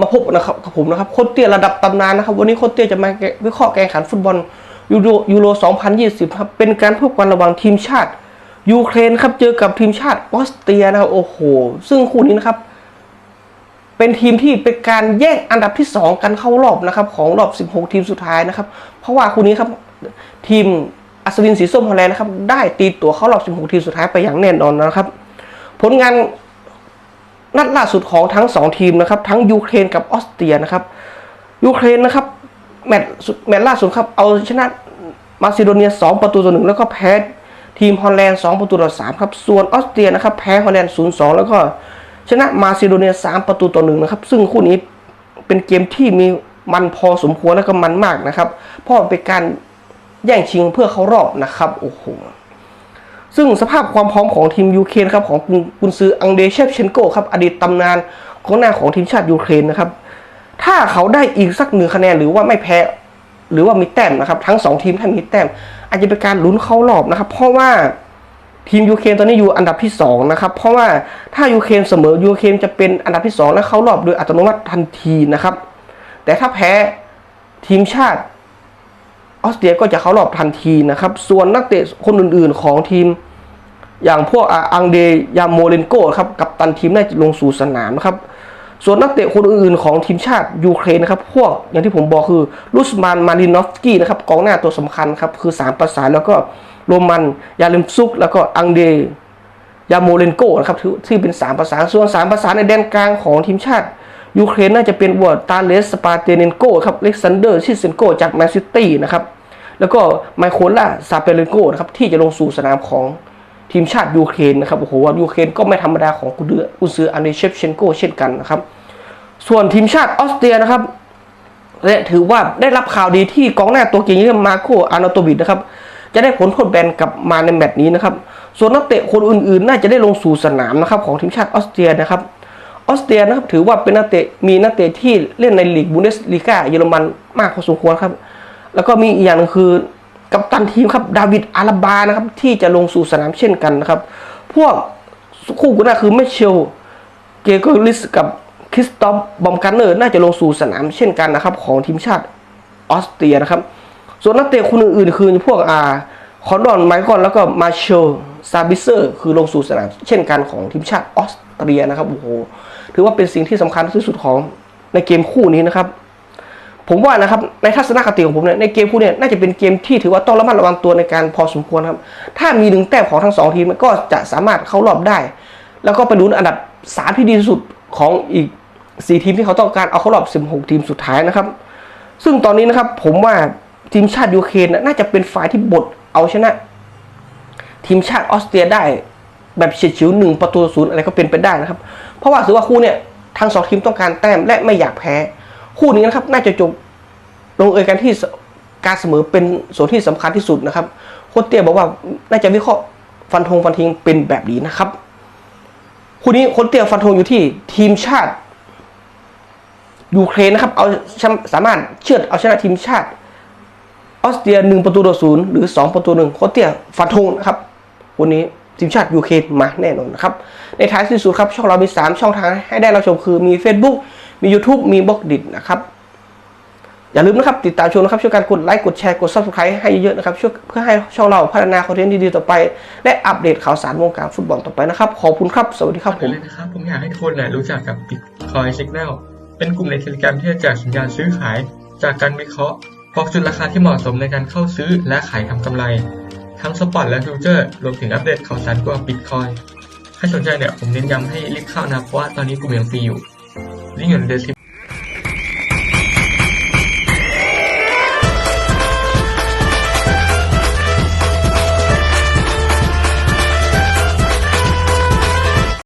มาพบนะครับกับผมนะครับโค้ชเตี้ยระดับตำนานนะครับ วันนี้โค้ชเตี้ยจะมาวิเคราะห์การแข่งขันฟุตบอลยูโรยูโร 2020 ครับ เป็นการพบกันระหว่างทีมชาติยูเครนครับเจอกับทีมชาติออสเตรียนะครับโอ้โห ซึ่งคู่นี้นะครับ เป็นทีมที่เป็นการแย่งอันดับที่ 2 กันเข้ารอบนะครับ ของรอบ 16 ทีมสุดท้ายนะครับ เพราะว่าคู่นี้ครับทีมอัศวินสีส้มฮอลแลนด์นะครับได้ตีตัวเข้ารอบ 16 ทีมสุดท้ายไปอย่างแน่นอนนะครับ ผลงาน นัดล่าสุดของทั้งสองทีมนะครับ ทั้งยูเครนกับออสเตรียนะครับยูเครนนะครับแมตช์แมตช์ล่าสุดครับเอาชนะมาซิโดเนีย 2 ประตูต่อหนึ่งแล้วก็แพ้ทีมฮอลแลนด์2ประตูต่อ3ครับส่วนออสเตรียนะครับแพ้ฮอลแลนด์0-2 แล้วก็ชนะมาซิโดเนีย 3 ประตูต่อหนึ่งนะครับ ซึ่งคู่นี้เป็นเกมที่มีมันพอสมควรและก็มันมากนะครับ เพราะเป็นการแย่งชิงเพื่อเข้ารอบนะครับโอ้โห ซึ่งสภาพความพร้อมของทีมยูเครนครับของกุนซืออังเดเชฟเชนโกครับอดีตตำนานของหน้าของทีมชาติยูเครนนะครับ ถ้าเขาได้อีกสักหนึ่งคะแนนหรือว่าไม่แพ้ หรือว่ามีแต้มนะครับ ทั้งสองทีมถ้ามีแต้ม อาจจะเป็นการลุ้นเข้ารอบนะครับ เพราะว่าทีมยูเครนตอนนี้อยู่อันดับที่สองนะครับเพราะว่าถ้ายูเครนเสมอยูเครนจะเป็นอันดับที่สองและเข้ารอบโดยอัตโนมัติทันทีนะครับ แต่ถ้าแพ้ทีมชาติ ออสเตรียก็จะเข้ารอบทันทีนะครับ ส่วนนักเตะคนอื่นๆของทีม อย่างพวกอังเดยามโมเลนโกครับกับตันทีมได้ลงสู่สนามนะครับ ส่วนนักเตะคนอื่นๆของทีมชาติยูเครนนะครับ พวกอย่างที่ผมบอกคือลุสมานมารินอฟสกี้นะครับกองหน้าตัวสำคัญครับคือ3ประสานแล้วก็โรมันยาเลมซุก แล้วก็อังเดยาโมเลนโกนะครับที่ที่เป็น3ประสานส่วน3ประสานในแดนกลางของทีมชาติ ยูเครนน่าจะเป็นวอร์ตาเลสสปาเตเนนโกครับเล็กซานเดอร์ชิเซนโกจากแมนซิตี้นะครับแล้วก็ไมโคล่าซาเปเลนโกนะครับที่จะลงสู่สนามของทีมชาติยูเครนนะครับโอ้โหยูเครนก็ไม่ธรรมดาของกุเดือกุซืออันเดเชฟเชนโกเช่นกันนะครับส่วนทีมชาติออสเตรียนะครับและถือว่าได้รับข่าวดีที่กองหน้าตัวเก่งอย่างมาโคอานาโตบิดนะครับจะได้ผลโทษแบนกลับมาในแมตช์นี้นะครับ ส่วนนักเตะคนอื่นๆ น่าจะได้ลงสู่สนามนะครับของทีมชาติออสเตรียนะครับ ออสเตรียนะครับถือว่าเป็นนักเตะมีนักเตะที่เล่นในลีกบุนเดสลีกาเยอรมันมากพอสมควรครับ แล้วก็มีอีกอย่างนึงคือกัปตันทีมครับดาวิดอาราบานะครับที่จะลงสู่สนามเช่นกันนะครับ พวกคู่กุนน่าคือเมเชลเกโกลิสกับคริสตอฟบอมกันเนอร์น่าจะลงสู่สนามเช่นกันนะครับ ของทีมชาติออสเตรียนะครับ ส่วนนักเตะคนอื่นๆ คือพวกอาคอนดอนไมคอนแล้วก็มาเชลซาบิเซอร์ คือลงสู่สนามเช่นกันของทีมชาติออสเตรียนะครับโอ้โห ถือว่าเป็นสิ่งที่สำคัญที่สุดของในเกมคู่นี้นะครับ ผมว่านะครับในทัศนคติของผมเนี่ยในเกมคู่เนี่ยน่าจะเป็นเกมที่ถือว่าต้องระมัดระวังตัวในการพอสมควรครับ ถ้ามีหนึ่งแต้มของทั้งสองทีมก็จะสามารถเข้ารอบได้ แล้วก็ไปลุ้นอันดับสามที่ดีที่สุดของอีกสี่ทีมที่เขาต้องการเอาเข้ารอบ 16 ทีมสุดท้ายนะครับ ซึ่งตอนนี้นะครับผมว่าทีมชาติยูเครนน่าจะเป็นฝ่ายที่บดเอาชนะ ทีมชาติออสเตรียได้ แบบเฉียดฉิวหนึ่งประตูศูนย์อะไรก็เป็นไปได้นะครับ เพราะว่าถือว่าคู่เนี่ยทั้งสองทีมต้องการแต้มและไม่อยากแพ้ คู่นี้นะครับน่าจะจบลงเอยกันที่การเสมอเป็นส่วนที่สำคัญที่สุดนะครับโคชเตียบอกว่าน่าจะวิเคราะห์ฟันธงฟันทิ้งเป็นแบบนี้นะครับ คู่นี้โคนเตียฟันธงอยู่ที่ทีมชาติยูเครนนะครับเอาสามารถเชือดเอาชนะทีมชาติออสเตรียหนึ่งประตูต่อศูนย์หรือสองประตูหนึ่งโคชเตียฟันธงนะครับวันนี้ ทีมชาติยูเครนมาแน่นอนนะครับในท้ายที่สุดครับช่องเรามี 3 ช่องทางให้ได้รับชมคือมี Facebook มี YouTube มีบล็อกดิดนะครับอย่าลืมนะครับ ติดตามชมนะครับ ช่วยกันกดไลค์กดแชร์กด Subscribe ให้เยอะๆนะครับช่วยเพื่อให้ช่องเราพัฒนาคอนเทนต์ดีๆต่อไป และอัปเดตข่าวสารวงการฟุตบอลต่อไปนะครับ ขอบคุณครับ สวัสดีครับผมนะครับผมอยากให้ทุกคนนะรู้จักกับ Bitcoin Signal เป็นกลุ่มในเทเลกรามที่จะแจกสัญญาณซื้อขาย จากการวิเคราะห์บอกจุดราคาที่เหมาะสมในการเข้าซื้อและขายทำกำไร ทั้งสปอร์ตและฟิวเจอร์รวมถึงอัปเดตข่าวสารเกี่ยวกับบิตคอยให้สนใจเนี่ยผมเน้นย้ำให้รีบเข้านะ เพราะว่าตอนนี้กลุ่มยังฟรีอยู่ลิงก์อยู่ใน description